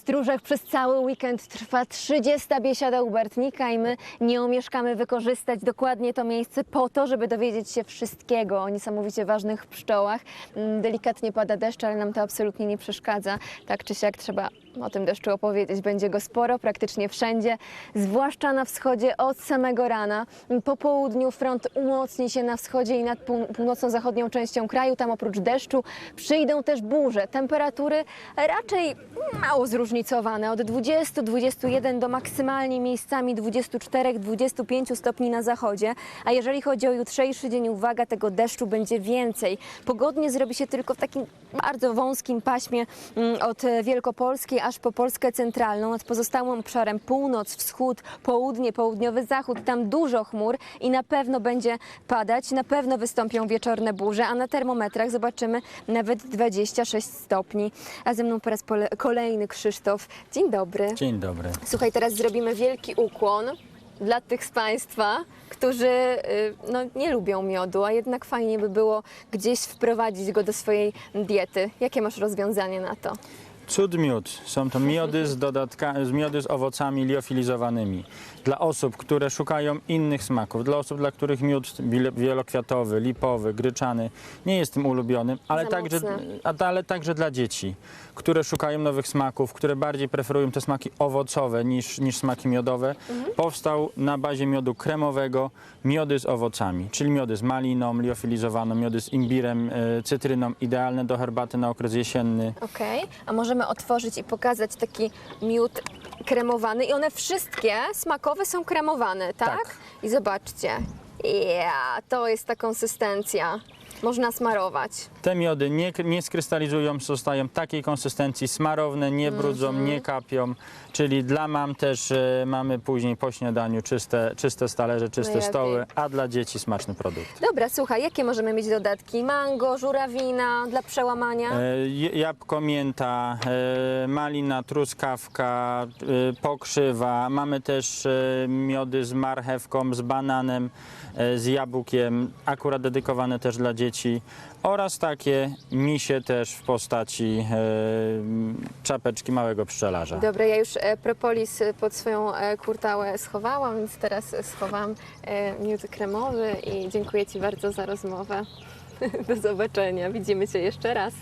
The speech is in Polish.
Stróżach przez cały weekend trwa 30. biesiada Ubertnika i my nie omieszkamy wykorzystać dokładnie to miejsce po to, żeby dowiedzieć się wszystkiego o niesamowicie ważnych pszczołach. Mm, Delikatnie pada deszcz, ale nam to absolutnie nie przeszkadza. Tak czy siak trzeba o tym deszczu opowiedzieć. Będzie go sporo, praktycznie wszędzie, zwłaszcza na wschodzie od samego rana. Po południu front umocni się na wschodzie i nad pół- północno-zachodnią częścią kraju. Tam oprócz deszczu przyjdą też burze. Temperatury raczej mało zróżnicowane. Od 20-21 do maksymalnie miejscami 24-25 stopni na zachodzie. A jeżeli chodzi o jutrzejszy dzień, uwaga, tego deszczu będzie więcej. Pogodnie zrobi się tylko w takim bardzo wąskim paśmie mm, od Aż po Polskę centralną, nad pozostałym obszarem północ, wschód, południe, południowy zachód. Tam dużo chmur i na pewno będzie padać, na pewno wystąpią wieczorne burze, a na termometrach zobaczymy nawet 26 stopni. A ze mną po raz kolejny Krzysztof. Dzień dobry. Dzień dobry. Słuchaj, teraz zrobimy wielki ukłon dla tych z Państwa, którzy y, no, nie lubią miodu, a jednak fajnie by było gdzieś wprowadzić go do swojej diety. Jakie masz rozwiązanie na to? Cud miód. Są to miody z, dodatka, z miody z owocami liofilizowanymi. Dla osób, które szukają innych smaków, dla osób, dla których miód wielokwiatowy, lipowy, gryczany nie jest tym ulubionym, ale Za także, mocne. ale także dla dzieci, które szukają nowych smaków, które bardziej preferują te smaki owocowe niż, niż smaki miodowe. Mhm. Powstał na bazie miodu kremowego miody z owocami, czyli miody z maliną liofilizowaną, miody z imbirem, e, cytryną, idealne do herbaty na okres jesienny. Okej, a możemy otworzyć i pokazać taki miód kremowany i one wszystkie smakowe są kremowane, tak? Tak. I zobaczcie. Ja, to jest ta konsystencja. Można smarować. Te miody nie, nie skrystalizują, zostają takiej konsystencji smarowne, nie brudzą, Mhm. nie kapią. Czyli dla mam też e, mamy później po śniadaniu czyste, czyste talerze, czyste Najlepiej. stoły, a dla dzieci smaczny produkt. Dobra, słuchaj, jakie możemy mieć dodatki? Mango, żurawina dla przełamania? J- Jabłko, mięta, e, malina, truskawka, e, pokrzywa. Mamy też e, miody z marchewką, z bananem, e, z jabłkiem, akurat dedykowane też dla dzieci. Oraz takie misie też w postaci e, czapeczki małego pszczelarza. Dobra, ja już e, propolis e, pod swoją e, kurtałę schowałam, więc teraz schowam miód kremowy i dziękuję Ci bardzo za rozmowę. Do zobaczenia, widzimy się jeszcze raz.